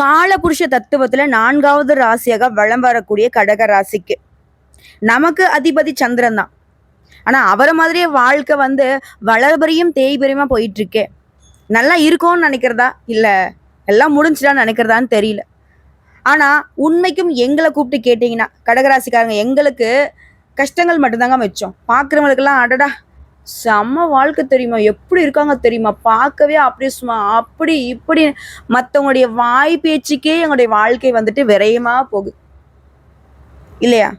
காலபுருஷ தத்துவத்துல நான்காவது ராசியாக வலம் வரக்கூடிய கடக ராசிக்கு. நமக்கு அதிபதி சந்திரன் தான். ஆனா அவரை மாதிரியே வாழ்க்கை வந்து வளர்பரியும் தேய்பரியுமா போயிட்டு இருக்கே நல்லா இருக்கும்னு நினைக்கிறதா? இல்ல. எல்லாம் முடிஞ்சுட்டான்னு நினைக்கிறதான்னு தெரியல. ஆனா உண்மைக்கும் எங்களை கூப்பிட்டு கேட்டீங்கன்னா கடகராசிக்காரங்க எங்களுக்கு கஷ்டங்கள் மட்டும்தாங்க மிச்சம். பார்க்குறவங்களுக்கெல்லாம் அடடா செம்ம வாழ்க்கை தெரியுமா? எப்படி இருக்காங்க தெரியுமா? பார்க்கவே அப்படியே சும்மா அப்படி இப்படி மற்றவங்களுடைய வாய் பேச்சுக்கே எங்களுடைய வாழ்க்கை வந்துட்டு விரயமா போகுது. இல்லையா?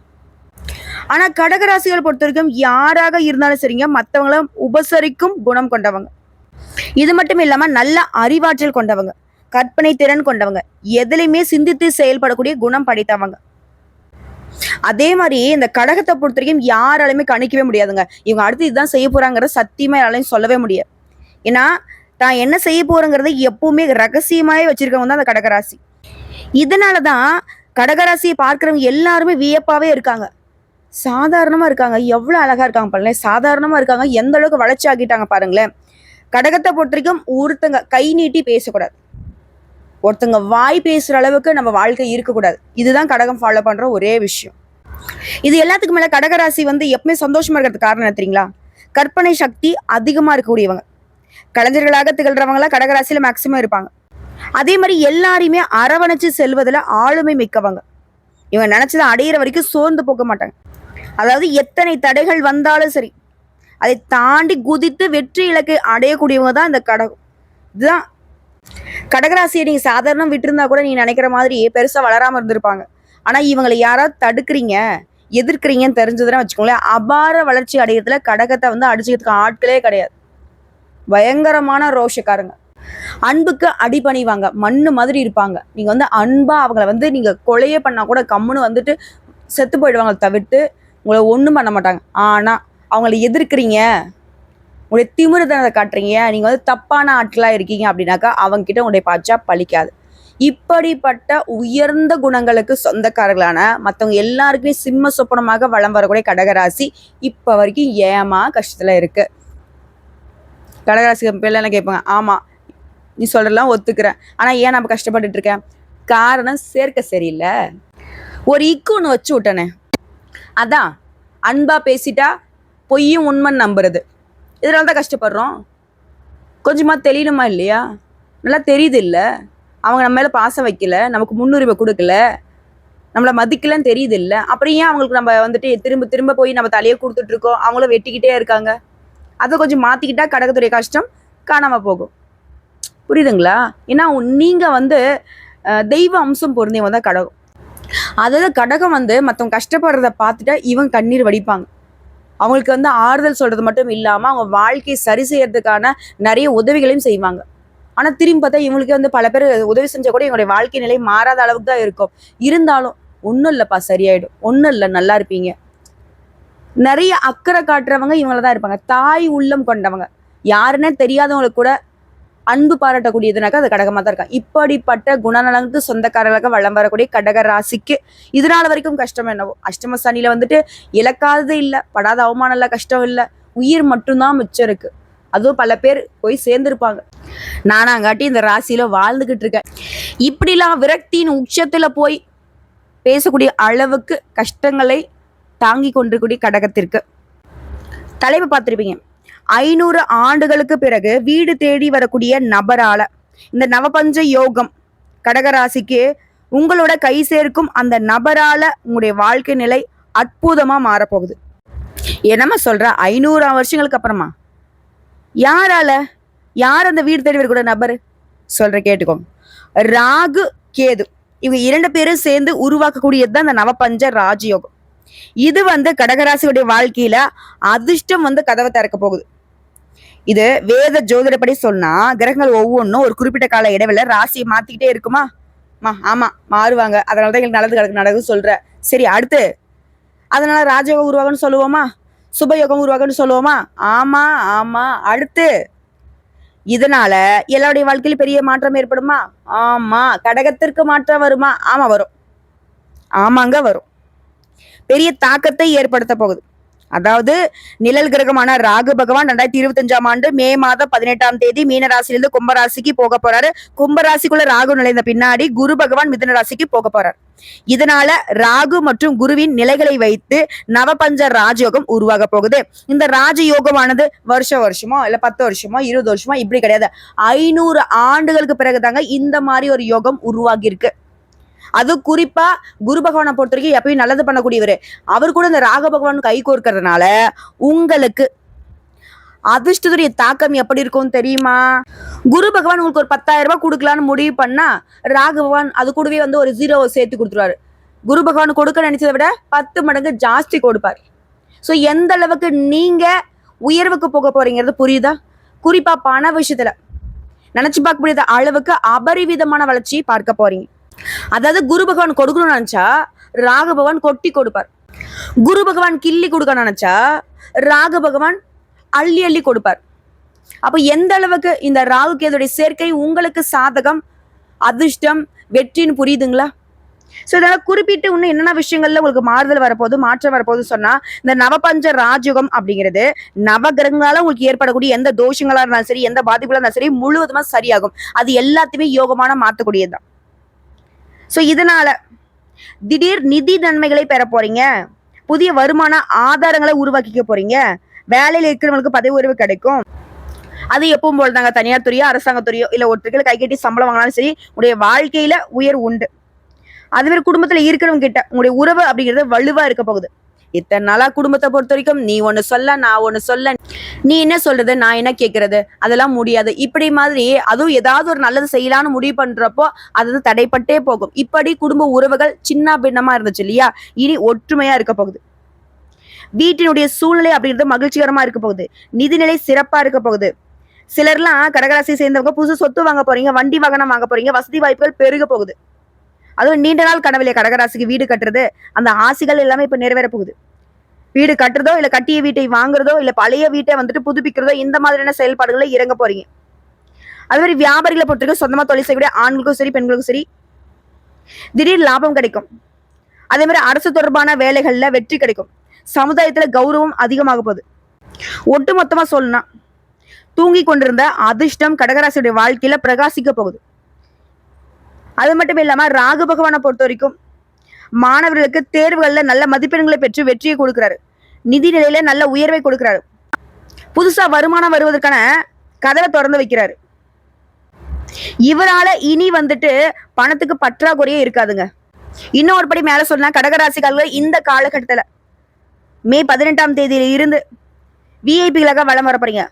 ஆனா கடகராசிகளை பொறுத்த வரைக்கும் யாராக இருந்தாலும் சரிங்க மற்றவங்கள உபசரிக்கும் குணம் கொண்டவங்க. இது மட்டும் இல்லாம நல்ல அறிவாற்றல் கொண்டவங்க கற்பனை திறன் கொண்டவங்க எதுலையுமே சிந்தித்து செயல்படக்கூடிய குணம் படைத்தவங்க. அதே மாதிரி இந்த கடகத்தை பொறுத்த வரைக்கும் யாராலையுமே கணிக்கவே முடியாதுங்க. இவங்க அடுத்து இதுதான் செய்ய போறாங்கிறத சத்தியமா யாராலையும் சொல்லவே முடியாது. ஏன்னா தான் என்ன செய்ய போறேங்கிறத எப்பவுமே ரகசியமாவே வச்சிருக்கவங்க தான் அந்த கடகராசி. இதனாலதான் கடகராசியை பார்க்குறவங்க எல்லாருமே வியப்பாவே இருக்காங்க. சாதாரணமா இருக்காங்க. எவ்வளவு அழகா இருக்காங்க பாருங்களேன். சாதாரணமா இருக்காங்க. எந்த அளவுக்கு வளர்ச்சி ஆக்கிட்டாங்க பாருங்களேன். கடகத்தை பொறுத்த வரைக்கும் ஒருத்தங்க கை நீட்டி பேசக்கூடாது. ஒருத்தங்க வாய் பேசுற அளவுக்கு நம்ம வாழ்க்கை இருக்கக்கூடாது. இதுதான் கடகம் ஃபாலோ பண்ற ஒரே விஷயம். இது எல்லாத்துக்கும் மேல கடகராசி வந்து எப்பவுமே சந்தோஷமா இருக்கிறதுக்கு காரணம் தெரியுங்களா? கற்பனை சக்தி அதிகமா இருக்கக்கூடியவங்க. கலைஞர்களாக திகழ்றவங்களா கடகராசியில மேக்சிமம் இருப்பாங்க. அதே மாதிரி எல்லாரையுமே அரவணைச்சு செல்வதில் ஆளுமை மிக்கவங்க. இவங்க நினைச்சதை அடையிற வரைக்கும் சோர்ந்து போக மாட்டாங்க. அதாவது எத்தனை தடைகள் வந்தாலும் சரி அதை தாண்டி குதித்து வெற்றி இலக்கை அடையக்கூடியவங்க தான் இந்த கடகம். இதுதான். கடகராசியை நீங்க சாதாரணம் விட்டுருந்தா கூட நீங்கள் நினைக்கிற மாதிரி பெருசா வளராம இருந்திருப்பாங்க. ஆனால் இவங்களை யாராவது தடுக்கிறீங்க? எதிர்க்கிறீங்கன்னு தெரிஞ்சதுன்னா வச்சுக்கோங்களேன் அபார வளர்ச்சி அடையறதுல கடகத்தை வந்து அடிச்சுக்கிறதுக்கு ஆட்களே கிடையாது. பயங்கரமான ரோஷக்காரங்க. அன்புக்கு அடிபணிவாங்க மண்ணு மாதிரி இருப்பாங்க. நீங்க வந்து அன்பா அவங்கள வந்து நீங்க கொலையே பண்ணா கூட கம்முன்னு வந்துட்டு செத்து போயிடுவாங்க தவிர்த்து உங்களை ஒன்றும் பண்ண மாட்டாங்க. ஆனா அவங்கள எதிர்க்கிறீங்க உங்களுடைய திமிருதனத்தை காட்டுறீங்க நீங்க வந்து தப்பான ஆட்களா இருக்கீங்க அப்படின்னாக்கா அவங்க கிட்ட உங்களுடைய பாச்சா பழிக்காது. இப்படிப்பட்ட உயர்ந்த குணங்களுக்கு சொந்தக்காரர்களான மற்றவங்க எல்லாருக்குமே சிம்ம சொப்பனமாக வளம் வரக்கூடிய கடகராசி இப்போ வரைக்கும் ஏமா கஷ்டத்தில் இருக்கு. கடகராசி பேர்ல என்ன கேட்பாங்க? ஆமாம் நீ சொல்கிறலாம் ஒத்துக்கிறேன். ஆனால் ஏன் நம்ம கஷ்டப்பட்டுட்டு இருக்கேன்? காரணம் சேர்க்க சரியில்லை. ஒரு இக்கு ஒன்று வச்சு விட்டனே. அதான். அன்பா பேசிட்டா பொய்யும் உண்மைன்னு நம்புறது. இதனால தான் கஷ்டப்படுறோம். கொஞ்சமாக தெரியணுமா இல்லையா? நல்லா தெரியுது இல்லை? அவங்க நம்ம மேலே பாசம் வைக்கல நமக்கு முன்னுரிமை கொடுக்கல நம்மளை மதிக்கலன்னு தெரியுது இல்லை அப்புறம் ஏன் அவங்களுக்கு நம்ம வந்துட்டு திரும்ப திரும்ப போய் நம்ம தலையை கொடுத்துட்டு இருக்கோம்? அவங்களும் வெட்டிக்கிட்டே இருக்காங்க. அதை கொஞ்சம் மாற்றிக்கிட்டால் கடகத்துடைய கஷ்டம் காணாமல் போகும். புரியுதுங்களா? ஏன்னா நீங்கள் வந்து தெய்வ அம்சம் பொருந்தியவங்க தான் கடகம். அதாவது கடகம் வந்து மற்றவங்க கஷ்டப்படுறத பார்த்துட்டா இவங்க கண்ணீர் வடிப்பாங்க. அவங்களுக்கு வந்து ஆறுதல் சொல்கிறது மட்டும் இல்லாமல் அவங்க வாழ்க்கையை சரி செய்யறதுக்கான நிறைய உதவிகளையும் செய்வாங்க. ஆனால் திரும்பி பார்த்தா இவங்களுக்கு வந்து பல பேர் உதவி செஞ்சால் கூட இவங்களுடைய வாழ்க்கை நிலை மாறாத அளவுக்கு தான் இருக்கும். இருந்தாலும் ஒன்றும் இல்லைப்பா சரியாயிடும். ஒன்றும் இல்லை நல்லா இருப்பீங்க. நிறைய அக்கறை காட்டுறவங்க இவங்கள தான் இருப்பாங்க. தாய் உள்ளம் கொண்டவங்க. யாருன்னே தெரியாதவங்களுக்கு கூட அன்பு பாராட்டக்கூடியதுனாக்கா அது கடகமாக தான் இருக்காங்க இப்படிப்பட்ட குணநலனுக்கு சொந்தக்காரர்களாக வளம் வரக்கூடிய கடக ராசிக்கு இதனால வரைக்கும் கஷ்டம் என்னவோ? அஷ்டம சனியில் வந்துட்டு இழக்காதது இல்லை படாத அவமானம் இல்லை கஷ்டம் இல்லை. உயிர் மட்டும்தான் மிச்சம் இருக்கு. அதுவும் பல பேர் போய் சேர்ந்துருப்பாங்க. நானாங்காட்டி இந்த ராசியில வாழ்ந்துகிட்டு இருக்கேன். இப்படிலாம் விரக்தியின் உச்சத்துல போய் பேசக்கூடிய அளவுக்கு கஷ்டங்களை தாங்கி கொண்டிருக்கூடிய கடகத்திற்கு. தலைப்பு பார்த்திருப்பீங்க. ஐநூறு ஆண்டுகளுக்கு பிறகு வீடு தேடி வரக்கூடிய நபரால இந்த நவபஞ்ச யோகம் கடகராசிக்கு உங்களோட கை சேர்க்கும் அந்த நபரால உங்களுடைய வாழ்க்கை நிலை அற்புதமா மாறப்போகுது. என்னம்மா சொல்ற? ஐநூறு வருஷங்களுக்கு அப்புறமா? யாரால? யார் அந்த வீடு தேடி வரக்கூடிய நபர்? சொல்ற கேட்டுக்கோங்க ராகு கேது. இவங்க இரண்டு பேரும் சேர்ந்து உருவாக்கக்கூடியது தான் இந்த நவபஞ்ச ராஜயோகம். இது வந்து கடகராசியுடைய வாழ்க்கையில அதிர்ஷ்டம் வந்து கதவை திறக்க போகுது. இது வேத ஜோதிடப்படி சொன்னா கிரகங்கள் ஒவ்வொன்றும் ஒரு குறிப்பிட்ட கால இடைவெளில ராசியை மாத்திக்கிட்டே இருக்குமா? ஆமா மாறுவாங்க. அதனாலதான் எங்களுக்கு நல்லது கிடக்கு நடக்குது சொல்ற. சரி அடுத்து. அதனால ராஜயோகம் உருவாகன்னு சொல்லுவோமா? சுபயோகம் உருவாகன்னு சொல்லுவோமா? ஆமா ஆமா. அடுத்து. இதனால எல்லாருடைய வாழ்க்கையில பெரிய மாற்றம் ஏற்படுமா? ஆமா. கடகத்திற்கு மாற்றம் வருமா? ஆமா வரும். ஆமாங்க வரும். பெரிய தாக்கத்தை ஏற்படுத்த போகுது. அதாவது நிழல் கிரகமான ராகு பகவான் ரெண்டாயிரத்தி இருபத்தஞ்சாம் ஆண்டு மே மாதம் பதினெட்டாம் தேதி மீனராசிலிருந்து கும்பராசிக்கு போக போறாரு. கும்பராசிக்குள்ள ராகு நுழைந்த பின்னாடி குரு பகவான் மிதன ராசிக்கு போக போறார். இதனால ராகு மற்றும் குருவின் நிலைகளை வைத்து நவபஞ்ச ராஜயோகம் உருவாக போகுது. இந்த ராஜயோகமானது வருஷம் வருஷமோ இல்ல பத்து வருஷமோ இருபது வருஷமோ இப்படி கிடையாது. ஐநூறு ஆண்டுகளுக்கு பிறகுதாங்க இந்த மாதிரி ஒரு யோகம் உருவாகி இருக்கு அது குறிப்பா குரு பகவானை பொறுத்த வரைக்கும் எப்பயும் நல்லது பண்ணக்கூடியவர். அவர் கூட இந்த ராக பகவான் கை கோர்க்கறதுனால உங்களுக்கு அதிர்ஷ்டத்துடைய தாக்கம் எப்படி இருக்கும் தெரியுமா? குரு பகவான் உங்களுக்கு ஒரு பத்தாயிரம் ரூபாய் கொடுக்கலான்னு முடிவு பண்ணா ராக பகவான் அது கூடவே வந்து ஒரு ஜீரோ சேர்த்து கொடுத்துருவாரு. குரு பகவான் கொடுக்க நினைச்சதை விட பத்து மடங்கு ஜாஸ்தி கொடுப்பார். ஸோ எந்த அளவுக்கு நீங்க உயர்வுக்கு போக போறீங்கிறது புரியுதா? குறிப்பா பண விஷயத்துல நினைச்சு பார்க்க முடியாத அளவுக்கு அபரிவிதமான வளர்ச்சி பார்க்க போறீங்க. அதாவது குரு பகவான் கொடுக்கணும்னு நினைச்சா ராக பகவான் கொட்டி கொடுப்பார். குரு பகவான் கிள்ளி கொடுக்க நினைச்சா ராக பகவான் அள்ளி அள்ளி கொடுப்பார். அப்ப எந்த அளவுக்கு இந்த ராகு கேதுடைய சேர்க்கை உங்களுக்கு சாதகம் அதிர்ஷ்டம் வெற்றின்னு புரியுதுங்களா? ஸோ இதெல்லாம் குறிப்பிட்டு இன்னும் என்னென்ன விஷயங்கள்ல உங்களுக்கு மாறுதல் வரப்போகுது மாற்றம் வரப்போகுது சொன்னா இந்த நவபஞ்ச ராஜயுகம் அப்படிங்கிறது நவகிரகங்களால உங்களுக்கு ஏற்படக்கூடிய எந்த தோஷங்களா இருந்தாலும் சரி எந்த பாதிப்புகளா இருந்தாலும் சரி முழுவதுமா சரியாகும். அது எல்லாத்தையுமே யோகமான மாற்றக்கூடியதுதான். ஸோ இதனால திடீர் நிதி நன்மைகளை பெற போறீங்க. புதிய வருமான ஆதாரங்களை உருவாக்கிக்க போறீங்க. வேலையில் இருக்கிறவங்களுக்கு பதவி உயர்வு கிடைக்கும். அது எப்பவும் போல தாங்க. தனியார் துறையோ அரசாங்கத்துறையோ இல்லை இல்ல ஒருத்தருக்கு கை கட்டி சம்பளம் வாங்கினாலும் சரி உங்களுடைய வாழ்க்கையில உயர்வு உண்டு. அதுவே குடும்பத்தில் இருக்கிறவங்க கிட்ட உங்களுடைய உறவு அப்படிங்கிறது வலுவா இருக்க போகுது. இத்தனை நாளா குடும்பத்தை பொறுத்த வரைக்கும் நீ ஒண்ணு சொல்ல நான் ஒண்ணு சொல்ல. நீ என்ன சொல்றது நான் என்ன கேக்குறது? அதெல்லாம் முடியாது. இப்படி மாதிரி அதுவும் ஏதாவது ஒரு நல்லது செய்யலாம்னு முடிவு பண்றப்போ அது வந்து தடைப்பட்டே போகும். இப்படி குடும்ப உறவுகள் சின்ன பின்னமா இருந்துச்சு இல்லையா? இனி ஒற்றுமையா இருக்க போகுது. வீட்டினுடைய சூழ்நிலை அப்படிங்கிறது மகிழ்ச்சிகரமா இருக்க போகுது. நிதிநிலை சிறப்பா இருக்க போகுது. சிலர்லாம் கடகராசியை சேர்ந்தவங்க புதுசு சொத்து வாங்க போறீங்க வண்டி வாகனம் வாங்க போறீங்க வசதி வாய்ப்புகள் பெருக போகுது. அதுவும் நீண்ட நாள் கனவுலையே கடகராசிக்கு வீடு கட்டுறது அந்த ஆசைகள் எல்லாமே இப்ப நிறைவேற போகுது. வீடு கட்டுறதோ இல்ல கட்டிய வீட்டை வாங்குறதோ இல்ல பழைய வீட்டை வந்துட்டு புதுப்பிக்கிறதோ இந்த மாதிரியான செயல்பாடுகளை இறங்க போறீங்க. அது மாதிரி வியாபாரிகளை பொறுத்தவரைக்கும் சொந்தமா தொழில் செய்யக்கூடிய ஆண்களுக்கும் சரி பெண்களுக்கும் சரி திடீர் லாபம் கிடைக்கும். அதே மாதிரி அரசு தொடர்பான வேலைகள்ல வெற்றி கிடைக்கும். சமுதாயத்துல கௌரவம் அதிகமாக போகுது. ஒட்டு மொத்தமா சொல்லணும்னா தூங்கி கொண்டிருந்த அதிர்ஷ்டம் கடகராசியுடைய வாழ்க்கையில பிரகாசிக்க போகுது. அது மட்டும் இல்லாம ராகு பகவானை பொறுத்த வரைக்கும் மாணவர்களுக்கு தேர்வுகளில் நல்ல மதிப்பெண்களை பெற்று வெற்றியை கொடுக்கிறாரு. நிதி நிலையில நல்ல உயர்வை கொடுக்கிறாரு. புதுசா வருமானம் வருவதற்கான கதவை திறந்து வைக்கிறாரு. இவரால இனி வந்துட்டு பணத்துக்கு பற்றாக்குறையே இருக்காதுங்க. இன்னொரு படி மேல சொன்னா கடகராசிக்காரர்கள் இந்த காலகட்டத்துல மே பதினெட்டாம் தேதியில இருந்து விஐபிகளாக வளம் வர போறீங்க.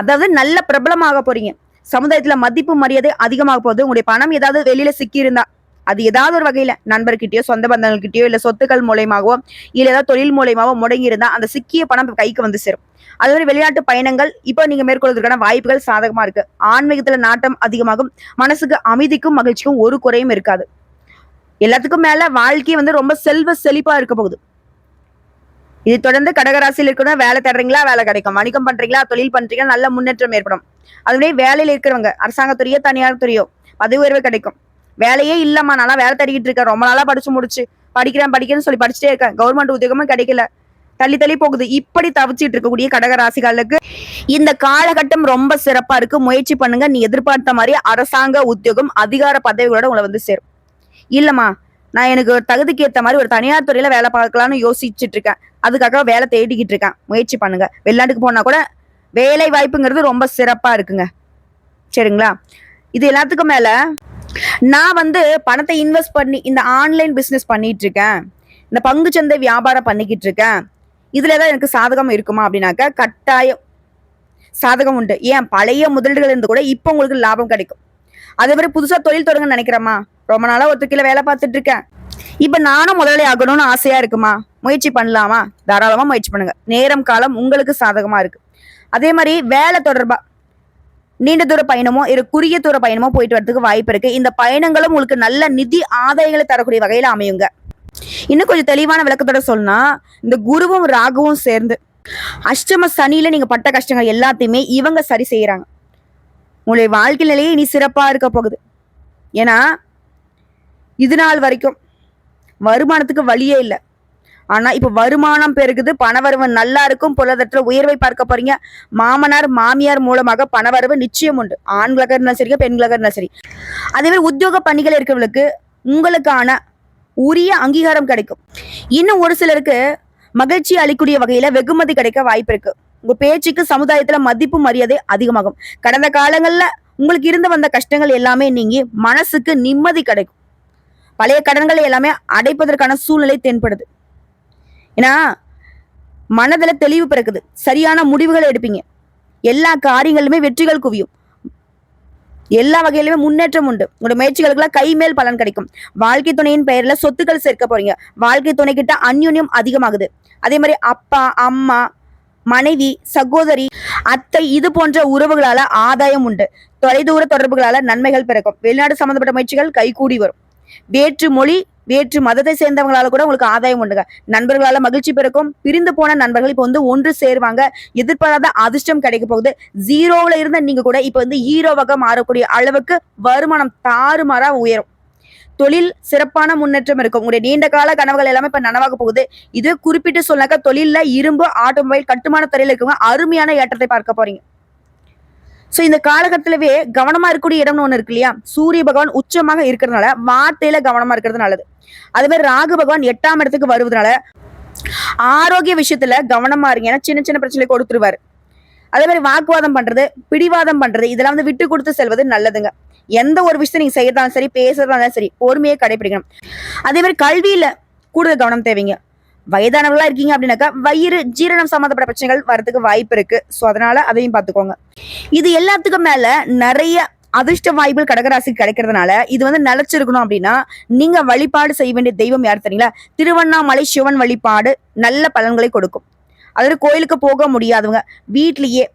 அதாவது நல்ல பிரபலமாக போறீங்க. சமுதாயத்துல மதிப்பு மரியாதை அதிகமாக போகுது. உங்களுடைய பணம் ஏதாவது வெளியில சிக்கி இருந்தா அது ஏதாவது ஒரு வகையில நண்பர்கிட்டயோ சொந்த பந்தங்கள்கிட்டயோ இல்ல சொத்துக்கள் மூலயமாகவோ இல்ல ஏதாவது தொழில் மூலயமாவோ முடங்கி இருந்தா அந்த சிக்கிய பணம் கைக்கு வந்து சேரும். அது மாதிரி வெளிநாட்டு பயணங்கள் இப்போ நீங்க மேற்கொள்வதற்கான வாய்ப்புகள் சாதகமா இருக்கு. ஆன்மீகத்துல நாட்டம் அதிகமாகும். மனசுக்கு அமைதிக்கும் மகிழ்ச்சிக்கும் ஒரு குறையும் இருக்காது. எல்லாத்துக்கும் மேல வாழ்க்கை வந்து ரொம்ப செல்வ செழிப்பா இருக்க போகுது இது தொடர்ந்து கடகராசியில் இருக்கணும் வேலை தர்றீங்களா வேலை கிடைக்கும். வணிகம் பண்றீங்களா தொழில் பண்றீங்களா நல்ல முன்னேற்றம் ஏற்படும். அதுவே வேலையில இருக்கிறவங்க அரசாங்கத்துறையோ தனியார் துறையோ பதவி உயர்வு கிடைக்கும். வேலையே இல்லம்மா நல்லா வேலை தேடிக்கிட்டு இருக்கேன். ரொம்ப நாளா படிச்சு முடிச்சு படிக்கிறேன் படிக்கிறேன்னு சொல்லி படிச்சுட்டே இருக்கேன். கவர்மெண்ட் உத்தியோகமும் கிடைக்கல. தள்ளி தள்ளி போகுது. இப்படி தவிச்சிட்டு இருக்கக்கூடிய கடகராசிகளுக்கு இந்த காலகட்டம் ரொம்ப சிறப்பா இருக்கு. முயற்சி பண்ணுங்க. நீ எதிர்பார்த்த மாதிரி அரசாங்க உத்தியோகம் அதிகார பதவிகளோட உங்களை வந்து சேரும். இல்லம்மா நான் எனக்கு ஒரு தகுதிக்கு ஏற்ற மாதிரி ஒரு தனியார் துறையில வேலை பார்க்கலாம்னு யோசிச்சுட்டு இருக்கேன் அதுக்காக வேலை தேடிக்கிட்டு இருக்கேன் முயற்சி பண்ணுங்க. வெளிநாட்டுக்கு போனா கூட வேலை வாய்ப்புங்கிறது ரொம்ப சிறப்பா இருக்குங்க. சரிங்களா? இது எல்லாத்துக்கும் மேல நான் வந்து பணத்தை இன்வெஸ்ட் பண்ணி இந்த ஆன்லைன் பிஸ்னஸ் பண்ணிட்டு இருக்கேன் இந்த பங்குச்சந்தை வியாபாரம் பண்ணிக்கிட்டு இருக்கேன் இதுல தான் எனக்கு சாதகம் இருக்குமா அப்படின்னாக்க கட்டாயம் சாதகம் உண்டு. ஏன்? பழைய முதலீடுகள் இருந்து கூட இப்போ உங்களுக்கு லாபம் கிடைக்கும். அதே மாதிரி புதுசாக தொழில் தொடங்க நினைக்கிறோமா ரொம்ப நாளா ஒருத்தர் கீழே வேலை பார்த்துட்டு இருக்கேன் இப்ப நானும் முதலாளி ஆகணும்னு ஆசையா இருக்குமா? முயற்சி பண்ணலாமா? தாராளமா முயற்சி பண்ணுங்க. நேரம் காலம் உங்களுக்கு சாதகமா இருக்கு. அதே மாதிரி வேலை தொடர்பா நீண்ட தூர பயணமோ இரு குறுகிய தூர பயணமோ போயிட்டு வரதுக்கு வாய்ப்பு இருக்கு. இந்த பயணங்களும் உங்களுக்கு நல்ல நிதி ஆதாயங்களை தரக்கூடிய வகையில அமையுங்க. இன்னும் கொஞ்சம் தெளிவான விளக்கத்தோட சொல்லணும்னா இந்த குருவும் ராகுவும் சேர்ந்து அஷ்டம சனியில நீங்க பட்ட கஷ்டங்கள் எல்லாத்தையுமே இவங்க சரி செய்யறாங்க. உங்களுடைய வாழ்க்கை நிலையே இனி சிறப்பா இருக்க போகுது. ஏன்னா இது நாள் வரைக்கும். வருமானத்துக்கு வழியே இல்லை. ஆனால் இப்போ வருமானம் பெருகுது பணவரவு நல்லா இருக்கும் பொருளாதாரத்தில் உயர்வை பார்க்க போறீங்க. மாமனார் மாமியார் மூலமாக பணவரவு நிச்சயம் உண்டு. ஆண்களாக இருந்தாலும் சரி பெண்களாக இருந்தாலும் சரி. அதேமாதிரி உத்தியோக பணிகள் இருக்கிறவங்களுக்கு உங்களுக்கான உரிய அங்கீகாரம் கிடைக்கும். இன்னும் ஒரு சிலருக்கு மகிழ்ச்சி அளிக்கூடிய வகையில் வெகுமதி கிடைக்க வாய்ப்பு இருக்கு. உங்க பேச்சுக்கு சமுதாயத்துல மதிப்பு மரியாதை அதிகமாகும். கடந்த காலங்கள்ல உங்களுக்கு இருந்து வந்த கஷ்டங்கள் எல்லாமே நீங்கி மனசுக்கு நிம்மதி கிடைக்கும். பழைய கடன்களை எல்லாமே அடைப்பதற்கான சூழ்நிலை தென்படுது. ஏன்னா மனதில் தெளிவு பிறக்குது. சரியான முடிவுகளை எடுப்பீங்க. எல்லா காரியங்களுமே வெற்றிகள் குவியும். எல்லா வகையிலுமே முன்னேற்றம் உண்டு. உங்களோட முயற்சிகளுக்கெல்லாம் கைமேல் பலன் கிடைக்கும். வாழ்க்கை துணையின் பெயர்ல சொத்துக்கள் சேர்க்க போறீங்க. வாழ்க்கை துணை கிட்ட அந்யுன்யம் அதிகமாகுது. அதே மாதிரி அப்பா அம்மா மனைவி சகோதரி அத்தை இது போன்ற உறவுகளால ஆதாயம் உண்டு. தொலைதூர தொடர்புகளால நன்மைகள் பிறக்கும். வெளிநாடு சம்பந்தப்பட்ட முயற்சிகள் கைகூடி வரும். வேற்று மொழி வேற்று மதத்தை சேர்ந்தவங்களால கூட உங்களுக்கு ஆதாயம் உண்டுங்க. நண்பர்களால மகிழ்ச்சி பிறக்கும் பிரிந்து போன நண்பர்கள் இப்போ வந்து ஒன்று சேருவாங்க. எதிர்பாராத அதிர்ஷ்டம் கிடைக்க போகுது. ஜீரோவில் இருந்த நீங்க கூட இப்போ வந்து ஹீரோவாக மாறக்கூடிய அளவுக்கு வருமானம் தாறுமாறா உயரும். தொழில் சிறப்பான முன்னேற்றம் இருக்கும். உங்களுடைய நீண்ட கால கனவுகள் எல்லாமே இப்ப நனவாக போகுது. இது குறிப்பிட்டு சொன்னாக்க தொழில்ல இரும்பு ஆட்டோமொபைல் கட்டுமான துறையில் இருக்கவங்க அருமையான ஏற்றத்தை பார்க்க போறீங்க. ஸோ இந்த காலகட்டத்திலவே கவனமா இருக்கக்கூடிய இடம்னு ஒன்று இருக்கு இல்லையா? சூரிய பகவான் உச்சமாக இருக்கிறதுனால வார்த்தையில கவனமா இருக்கிறது நல்லது. அதே மாதிரி ராகு பகவான் எட்டாம் இடத்துக்கு வருவதனால ஆரோக்கிய விஷயத்துல கவனமா இருங்க. ஏன்னா சின்ன சின்ன பிரச்சனை கொடுத்துருவாரு. அதே மாதிரி வாக்குவாதம் பண்றது பிடிவாதம் பண்றது இதெல்லாம் வந்து விட்டு கொடுத்து செல்வது நல்லதுங்க. எந்த ஒரு விஷயத்தை நீங்க செய்யறதாலும் சரி பேசுறதாலும் சரி பொறுமையை கடைபிடிக்கணும். அதே மாதிரி கல்வியில கூடுதல் கவனம் தேவைங்க. வயதானவர்களா இருக்கீங்க அப்படின்னாக்கா வயிறு ஜீரணம் சம்மந்தப்பட்ட பிரச்சனைகள் வரதுக்கு வாய்ப்பு இருக்கு. ஸோ அதனால அதையும் பார்த்துக்கோங்க. இது எல்லாத்துக்கும் மேல நிறைய அதிர்ஷ்ட வாய்ப்புகள் கடகராசிக்கு கிடைக்கிறதுனால இது வந்து நிலச்சிருக்கணும் அப்படின்னா நீங்க வழிபாடு செய்ய வேண்டிய தெய்வம் யார் தெரியுங்களா? திருவண்ணாமலை சிவன் வழிபாடு நல்ல பலன்களை கொடுக்கும். அதாவது கோயிலுக்கு போக முடியாதவங்க வீட்லயே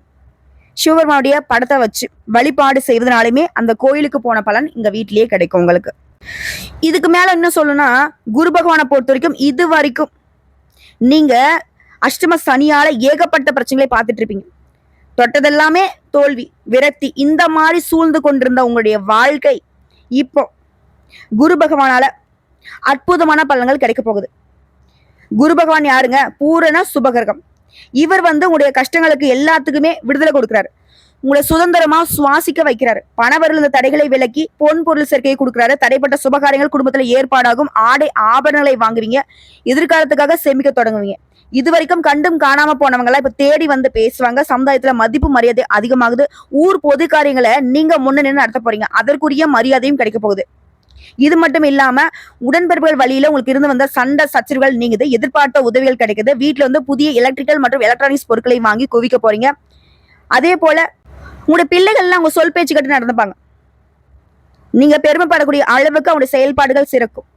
சிவபெருமானுடைய படத்தை வச்சு வழிபாடு செய்வதனாலுமே அந்த கோயிலுக்கு போன பலன் இங்க வீட்லயே கிடைக்கும் உங்களுக்கு. இதுக்கு மேல என்ன சொல்லணும்னா குரு பகவானை பொறுத்த வரைக்கும் இது வரைக்கும் நீங்க அஷ்டம சனியால ஏகப்பட்ட பிரச்சனைகளை பார்த்துட்டு இருப்பீங்க. தொட்டதெல்லாமே தோல்வி விரக்தி இந்த மாதிரி சூழ்ந்து கொண்டிருந்த உங்களுடைய வாழ்க்கை இப்போ குரு பகவானால அற்புதமான பலன்கள் கிடைக்க போகுது. குரு பகவான் யாருங்க? பூரண சுபகிரகம். இவர் வந்து உங்களுடைய கஷ்டங்களுக்கு எல்லாத்துக்குமே விடுதலை கொடுக்குறாரு. உங்களை சுதந்திரமா சுவாசிக்க வைக்கிறாரு. பணவரில் இந்த தடைகளை விலக்கி பொன் பொருள் சேர்க்கையை கொடுக்கிறாரு. தடைப்பட்ட சுபகாரியங்கள் குடும்பத்துல ஏற்பாடாகும். ஆடை ஆபரணங்களை வாங்குவீங்க. எதிர்காலத்துக்காக சேமிக்க தொடங்குவீங்க. இது வரைக்கும் கண்டும் காணாம போனவங்க எல்லாம் இப்ப தேடி வந்து பேசுவாங்க. சமுதாயத்துல மதிப்பு மரியாதை அதிகமாகுது. ஊர் பொது காரியங்களை நீங்க முன்னணி நின்று நடத்த போறீங்க. அதற்குரிய மரியாதையும் கிடைக்க போகுது. இது மட்டும் இல்லாம உடன்பிறப்புகள் வழியில உங்களுக்கு இருந்து வந்த சண்டை சச்சரவுகள் நீங்குது. எதிர்பார்த்த உதவிகள் கிடைக்குது. வீட்டுல வந்து புதிய எலக்ட்ரிக்கல் மற்றும் எலக்ட்ரானிக்ஸ் பொருட்களை வாங்கி குவிக்க போறீங்க. அதே போல உங்களுடைய பிள்ளைகள்லாம் அவங்க சொல் பேச்சு கட்டு நடந்துப்பாங்க. நீங்க பெருமைப்படக்கூடிய அளவுக்கு அவங்களுடைய செயல்பாடுகள் சிறக்கும்.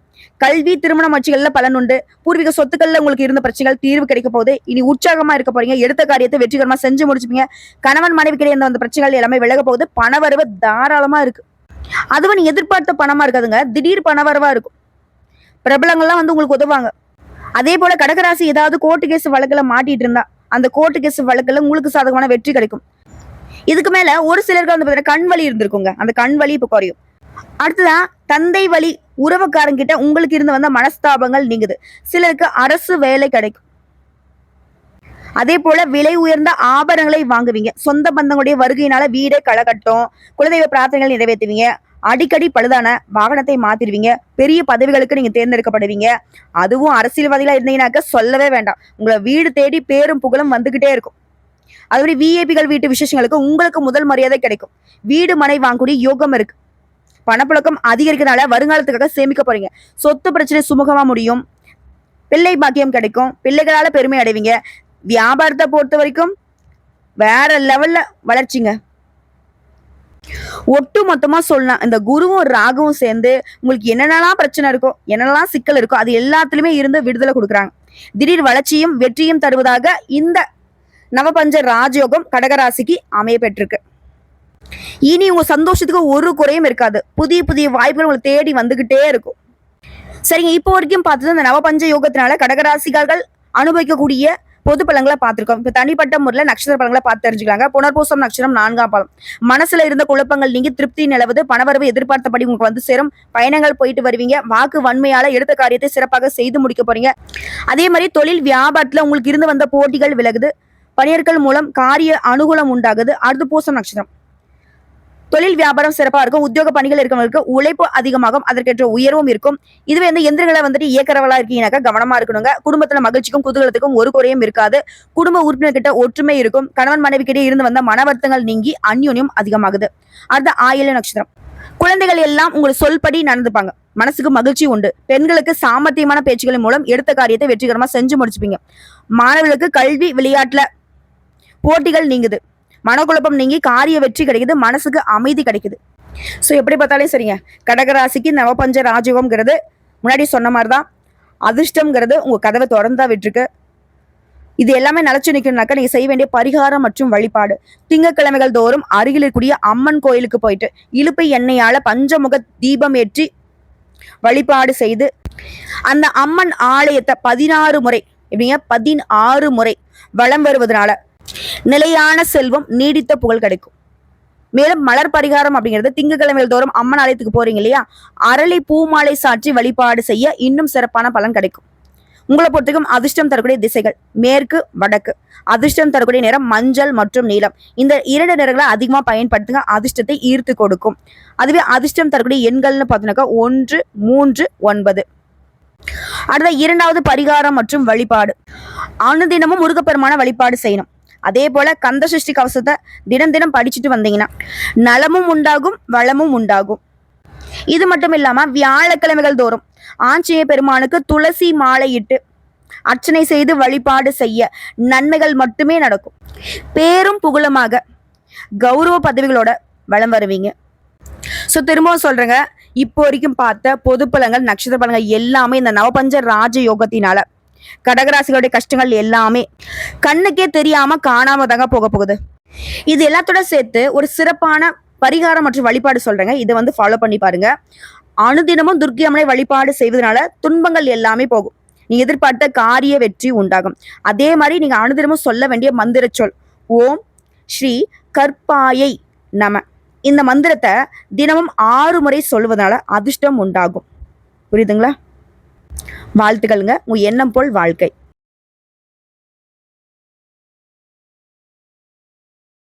கல்வி திருமண முயற்சிகள்ல பலன் உண்டு. பூர்வீக சொத்துக்கள்ல உங்களுக்கு இருந்த பிரச்சனைகள் தீர்வு கிடைக்க போகுது. இனி உற்சாகமா இருக்க போறீங்க. எடுத்த காரியத்தை வெற்றிகரமா செஞ்சு முடிச்சுப்பீங்க. கணவன் மனைவி கிடையாது. அந்த பிரச்சனைகள் எல்லாமே விலக போகுது. பணவரவு தாராளமா இருக்கு. அதுவும் நீங்க எதிர்பார்த்த பணமா இருக்காதுங்க. திடீர் பணவரவா இருக்கும். பிரபலங்கள்லாம் வந்து உங்களுக்கு உதவாங்க அதே போல கடகராசி ஏதாவது கோர்ட்டு கேஸ் வழக்குல மாட்டிட்டு இருந்தா அந்த கோர்ட்டு கேஸ் வழக்குல உங்களுக்கு சாதகமான வெற்றி கிடைக்கும். இதுக்கு மேல ஒரு சிலருக்கு வந்து பாத்தீங்கன்னா கண் வலி இருந்திருக்குங்க. அந்த கண் வலி இப்ப குறையும். அடுத்ததா தந்தை வழி உறவுக்காரங்கிட்ட உங்களுக்கு இருந்து வந்த மனஸ்தாபங்கள் நீங்குது. சிலருக்கு அரசு வேலை கிடைக்கும். அதே போல விலை உயர்ந்த ஆபரணங்களை வாங்குவீங்க. சொந்த பந்தங்களுடைய வருகையினால வீடே களை கட்டும் குலதெய்வ பிரார்த்தனைகள் நிறைவேற்றுவீங்க. அடிக்கடி பழுதான வாகனத்தை மாத்திடுவீங்க. பெரிய பதவிகளுக்கு நீங்க தேர்ந்தெடுக்கப்படுவீங்க. அதுவும் அரசியல்வாதிகளா இருந்தீங்கன்னாக்க சொல்லவே வேண்டாம். உங்களை வீடு தேடி பேரும் புகழும் வந்துகிட்டே இருக்கும். அதுபடி விஐபிகள் வீட்டு விசேஷங்களுக்கு உங்களுக்கு முதல் மரியாதை கிடைக்கும். வீடு மனை வாங்கக்கூடிய யோகம் இருக்கு. பணப்புழக்கம் அதிகரிக்கிறதுனால வருங்காலத்துக்காக சேமிக்க போறீங்க. சொத்து பிரச்சனை சுமூகமா முடியும். பிள்ளை பாக்கியம் கிடைக்கும். பிள்ளைகளால பெருமை அடைவீங்க. வியாபாரத்தை பொறுத்த வரைக்கும் வேற லெவல்ல வளர்ச்சிங்க. ஒட்டு மொத்தமா சொல்லலாம் இந்த குருவும் ராகுவும் சேர்ந்து உங்களுக்கு என்னென்னலாம் பிரச்சனை இருக்கோ என்னென்னலாம் சிக்கல் இருக்கோ அது எல்லாத்துலயுமே இருந்து விடுதலை கொடுக்குறாங்க. திடீர் வளர்ச்சியும் வெற்றியும் தருவதாக இந்த நவபஞ்ச ராஜயோகம் கடகராசிக்கு அமைய பெற்றிருக்கு. இனி உங்க சந்தோஷத்துக்கு ஒரு குறையும் இருக்காது. புதிய புதிய வாய்ப்புகள் உங்களை தேடி வந்துகிட்டே இருக்கும். சரிங்க இப்போ வரைக்கும் பார்த்தது இந்த நவபஞ்ச யோகத்தினால கடகராசிகார்கள் அனுபவிக்கக்கூடிய பொது பழங்களை பார்த்துருக்கோம். இப்போ தனிப்பட்ட முறையில் நட்சத்திர பழங்களை பார்த்து தெரிஞ்சுக்கலாங்க. புனர்பூசம் நட்சத்திரம் நான்காம் பழம் மனசுல இருந்த குழப்பங்கள் நீங்கள் திருப்தி நிலவுது. பணவரவு எதிர்பார்த்தபடி உங்களுக்கு வந்து சேரும். பயணங்கள் போயிட்டு வருவீங்க. வாக்கு வன்மையால எடுத்த காரியத்தை சிறப்பாக செய்து முடிக்க போறீங்க. அதே மாதிரி தொழில் வியாபாரத்தில் உங்களுக்கு இருந்து வந்த போட்டிகள் விலகுது. பணியர்கள் மூலம் காரிய அனுகூலம் உண்டாகுது. அடுத்து பூசம் நட்சத்திரம். தொழில் வியாபாரம் சிறப்பாக இருக்கும். உத்தியோக பணிகள் இருக்கவங்களுக்கு உழைப்பு அதிகமாகும். அதற்கேற்ற உயர்வும் இருக்கும். இதுவே வந்து எந்திரங்களை வந்துட்டு இயக்கிறவளா இருக்கீங்கன்னாக்கா கவனமா இருக்கணுங்க. குடும்பத்துல மகிழ்ச்சிக்கும் குதூகலத்துக்கும் ஒரு குறையும் இருக்காது. குடும்ப உறுப்பினர்கிட்ட ஒற்றுமை இருக்கும். கணவன் மனைவி கிட்டே இருந்து வந்த மன வருத்தங்கள் நீங்கி அந்யோன்யம் அதிகமாகுது. அடுத்த ஆயில நட்சத்திரம். குழந்தைகள் எல்லாம் உங்கள் சொல்படி நடந்துப்பாங்க. மனசுக்கு மகிழ்ச்சி உண்டு. பெண்களுக்கு சாமர்த்தியமான பேச்சுகளின் மூலம் எடுத்த காரியத்தை வெற்றிகரமா செஞ்சு முடிச்சுப்பீங்க. மாணவர்களுக்கு கல்வி விளையாட்டுல போட்டிகள் நீங்குது. மனக்குழப்பம் நீங்கி காரிய வெற்றி கிடைக்குது மனசுக்கு அமைதி கிடைக்குது. ஸோ எப்படி பார்த்தாலும் சரிங்க. கடகராசிக்கு நவபஞ்ச ராஜயோகம்ங்கிறது முன்னாடி சொன்ன மாதிரி தான் அதிர்ஷ்டம்ங்கிறது உங்கள் கதவை திறந்தா விட்டுருக்கு. இது எல்லாமே நிலச்சி நிற்கணும்னாக்கா நீங்கள் செய்ய வேண்டிய பரிகாரம் மற்றும் வழிபாடு. திங்கட்கிழமைகள் தோறும் அருகில் இருக்கக்கூடிய அம்மன் கோயிலுக்கு போயிட்டு இழுப்பை எண்ணெயால் பஞ்சமுக தீபம் ஏற்றி வழிபாடு செய்து அந்த அம்மன் ஆலயத்தை பதினாறு முறை எப்படிங்க? பதினாறு முறை வலம் வருவதனால நிலையான செல்வம் நீடித்த புகழ் கிடைக்கும். மேலும் மலர் பரிகாரம் அப்படிங்கிறது திங்கக்கிழமைகள் தோறும் அம்மன் ஆலயத்துக்கு போறீங்க இல்லையா? அரளி பூமாலை சாற்றி வழிபாடு செய்ய இன்னும் சிறப்பான பலன் கிடைக்கும். உங்களை பொறுத்தவரைக்கும் அதிர்ஷ்டம் தரக்கூடிய திசைகள் மேற்கு வடக்கு. அதிர்ஷ்டம் தரக்கூடிய நிறம் மஞ்சள் மற்றும் நீலம். இந்த இரண்டு நிறங்களை அதிகமாக பயன்படுத்துங்க அதிர்ஷ்டத்தை ஈர்த்து கொடுக்கும். அதுவே அதிர்ஷ்டம் தரக்கூடிய எண்கள்னு பார்த்தீங்கன்னாக்கா ஒன்று மூன்று ஒன்பது. அடுத்த இரண்டாவது பரிகாரம் மற்றும் வழிபாடு. அனுதினமும் முருகப்பெருமான வழிபாடு செய்யணும். அதே போல கந்த சஷ்டி கவசத்தை தினம் தினம் படிச்சுட்டு வந்தீங்கன்னா நலமும் உண்டாகும் வளமும் உண்டாகும். இது மட்டும் இல்லாம வியாழக்கிழமைகள் தோறும் ஆஞ்சநேய பெருமானுக்கு துளசி மாலையிட்டு அர்ச்சனை செய்து வழிபாடு செய்ய நன்மைகள் மட்டுமே நடக்கும். பேரும் புகழுமாக கௌரவ பதவிகளோட வலம் வருவீங்க. ஸோ திரும்பவும் சொல்றேங்க. இப்போ வரைக்கும் பார்த்த பொது பலங்கள் நட்சத்திர பழங்கள் எல்லாமே இந்த நவபஞ்ச ராஜ யோகத்தினால கடகராசிகளுடைய கஷ்டங்கள் எல்லாமே கண்ணுக்கே தெரியாம காணாம தாங்க போக போகுது. இது எல்லாத்தோட சேர்த்து ஒரு சிறப்பான பரிகாரம் மற்றும் வழிபாடு சொல்றேங்க. இதை வந்து ஃபாலோ பண்ணி பாருங்க. அனுதினமும் துர்க்கி அம்மனை வழிபாடு செய்வதனால துன்பங்கள் எல்லாமே போகும். நீ எதிர்பார்த்த காரிய வெற்றி உண்டாகும். அதே மாதிரி நீங்க அனுதினமும் சொல்ல வேண்டிய மந்திர சொல். ஓம் ஸ்ரீ கற்பாயை நம. இந்த மந்திரத்தை தினமும் ஆறு முறை சொல்வதனால அதிர்ஷ்டம் உண்டாகும். புரியுதுங்களா? வாழ்த்துக்கள்ங்க. உன் எண்ணம் போல் வாழ்க்கை.